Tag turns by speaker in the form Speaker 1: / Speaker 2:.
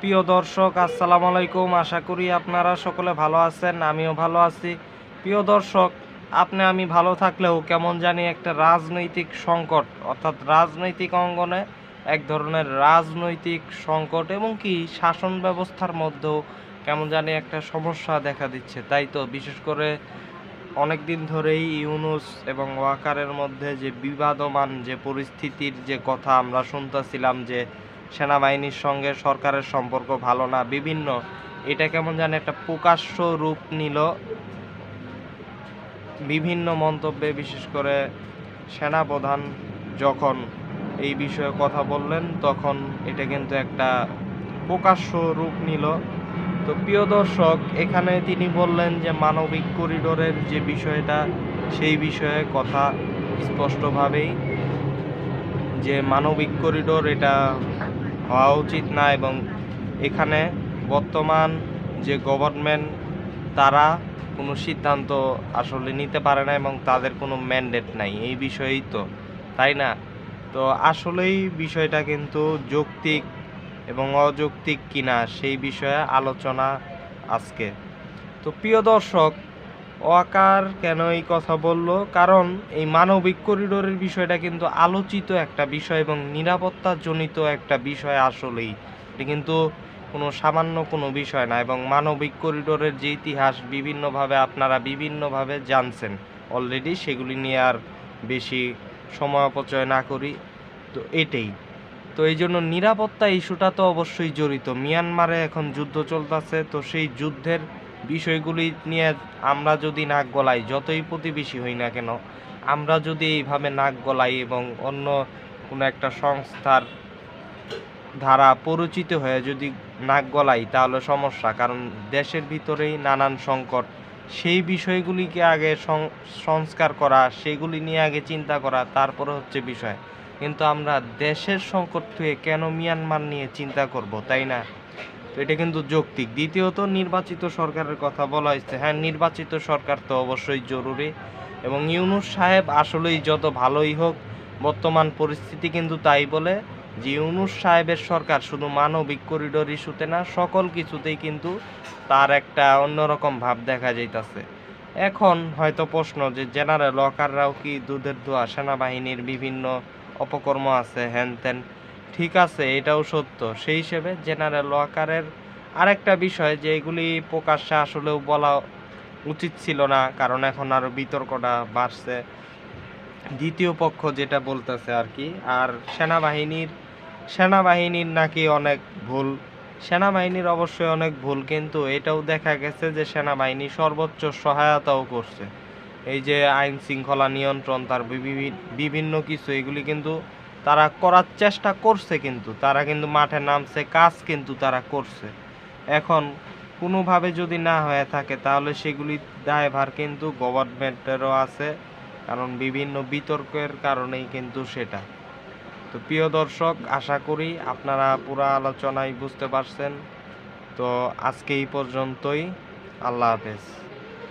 Speaker 1: প্রিয় দর্শক, আসসালামু আলাইকুম। আশা করি আপনারা সকলে ভালো আছেন, আমিও ভালো আছি। প্রিয় দর্শক, আপনি আমি ভালো থাকলেও কেমন জানি একটা রাজনৈতিক সংকট, অর্থাৎ রাজনৈতিক অঙ্গনে এক ধরনের রাজনৈতিক সংকট এবং কি শাসন ব্যবস্থার মধ্যেও কেমন জানি একটা সমস্যা দেখা দিচ্ছে। তাই তো বিশেষ করে অনেক দিন ধরেই ইউনুস এবং ওয়াকারের মধ্যে যে বিবাদমান যে পরিস্থিতির যে কথা আমরা শুনতেছিলাম যে সেনাবাহিনীর সঙ্গে সরকারের সম্পর্ক ভালো না, বিভিন্ন, এটা কেমন জানি একটা প্রকাশ্য রূপ নিল। বিভিন্ন মন্তব্যে, বিশেষ করে সেনাপ্রধান যখন এই বিষয়ে কথা বললেন, তখন এটা কিন্তু একটা প্রকাশ্য রূপ নিল। তো প্রিয় দর্শক, এখানে তিনি বললেন যে মানবিক করিডোরের যে বিষয়টা, সেই বিষয়ে কথা স্পষ্টভাবেই যে মানবিক করিডোর, এটা হওয়া উচিত না এবং এখানে বর্তমান যে গভর্নমেন্ট তারা কোনো সিদ্ধান্ত আসলে নিতে পারে না এবং তাদের কোনো ম্যান্ডেট নাই, এই বিষয়েই তো, তাই না? তো আসলেই বিষয়টা কিন্তু যৌক্তিক এবং অযৌক্তিক কিনা সেই বিষয়ে আলোচনা আজকে। তো প্রিয় দর্শক ওয়াকার কেন এই কথা বলল? কারণ এই মানবিক করিডোরের বিষয়টা কিন্তু আলোচিত একটা বিষয় এবং নিরাপত্তাজনিত একটা বিষয় আসলেই। এটা কিন্তু কোনো সামান্য কোনো বিষয় না এবং মানবিক করিডোরের যে ইতিহাস বিভিন্নভাবে আপনারা বিভিন্নভাবে জানছেন অলরেডি সেগুলি নিয়ে আর বেশি সময় অপচয় না করি। তো এটাই। তো এই জন্য নিরাপত্তা ইস্যুটা তো অবশ্যই জড়িত। মিয়ানমারে এখন যুদ্ধ চলতেছে, তো সেই যুদ্ধের বিষয়গুলি নিয়ে আমরা যদি নাক গলাই যতই প্রতিবেশী হই না কেন, আমরা যদি এইভাবে নাক গলাই এবং অন্য কোনো একটা সংস্থার ধারা পরিচিত হয়ে যদি নাক গলাই তাহলে সমস্যা। কারণ দেশের ভিতরেই নানান সংকট। সেই বিষয়গুলিকে আগে সংস্কার করা, সেগুলি নিয়ে আগে চিন্তা করা, তারপরে হচ্ছে বিষয়। কিন্তু আমরা দেশের সংকট থেকে কেন মিয়ানমার নিয়ে চিন্তা করব, তাই না? তো এটা কিন্তু যৌক্তিক। দ্বিতীয়ত, নির্বাচিত সরকারের কথা বলা হয়েছে। হ্যাঁ নির্বাচিত সরকার তো অবশ্যই জরুরি এবং ইউনুস সাহেব আসলেই যত ভালোই হোক, বর্তমান পরিস্থিতি কিন্তু তাই বলে যে ইউনুস সাহেবের সরকার শুধু মানবিক করিডোর ইস্যুতে না, সকল কিছুতেই কিন্তু তার একটা অন্যরকম ভাব দেখা যাইতাছে। এখন হয়তো প্রশ্ন যে জেনারেল ওয়াকাররাও কি দুধের দোয়া? সেনাবাহিনীর বিভিন্ন অপকর্ম আছে হ্যান ত্যান ঠিক আছে, এটাও সত্য। সেই হিসেবে জেনারেল ওয়াকারের আরেকটা বিষয় যে এগুলি প্রকাশ্যে আসলেও বলা উচিত ছিল না, কারণ এখন আরও বিতর্কটা বাড়ছে। দ্বিতীয় পক্ষ যেটা বলতেছে আর কি, আর সেনাবাহিনীর সেনাবাহিনীর নাকি অনেক ভুল। সেনাবাহিনীর অবশ্যই অনেক ভুল, কিন্তু এটাও দেখা গেছে যে সেনাবাহিনী সর্বোচ্চ সহায়তাও করছে। এই যে আইন শৃঙ্খলা নিয়ন্ত্রণ, তার বিভিন্ন কিছু, এগুলি কিন্তু তারা করার চেষ্টা করছে কিন্তু, তারা কিন্তু মাঠে নামছে, কাজ কিন্তু তারা করছে। এখন কোনোভাবে যদি না হয়ে থাকে, তাহলে সেগুলি দায়ভার কিন্তু গভর্নমেন্টেরও আছে, কারণ বিভিন্ন বিতর্কের কারণেই কিন্তু সেটা। তো প্রিয় দর্শক, আশা করি আপনারা পুরো আলোচনায় বুঝতে পারছেন। তো আজকে এই পর্যন্তই। আল্লাহ হাফেজ।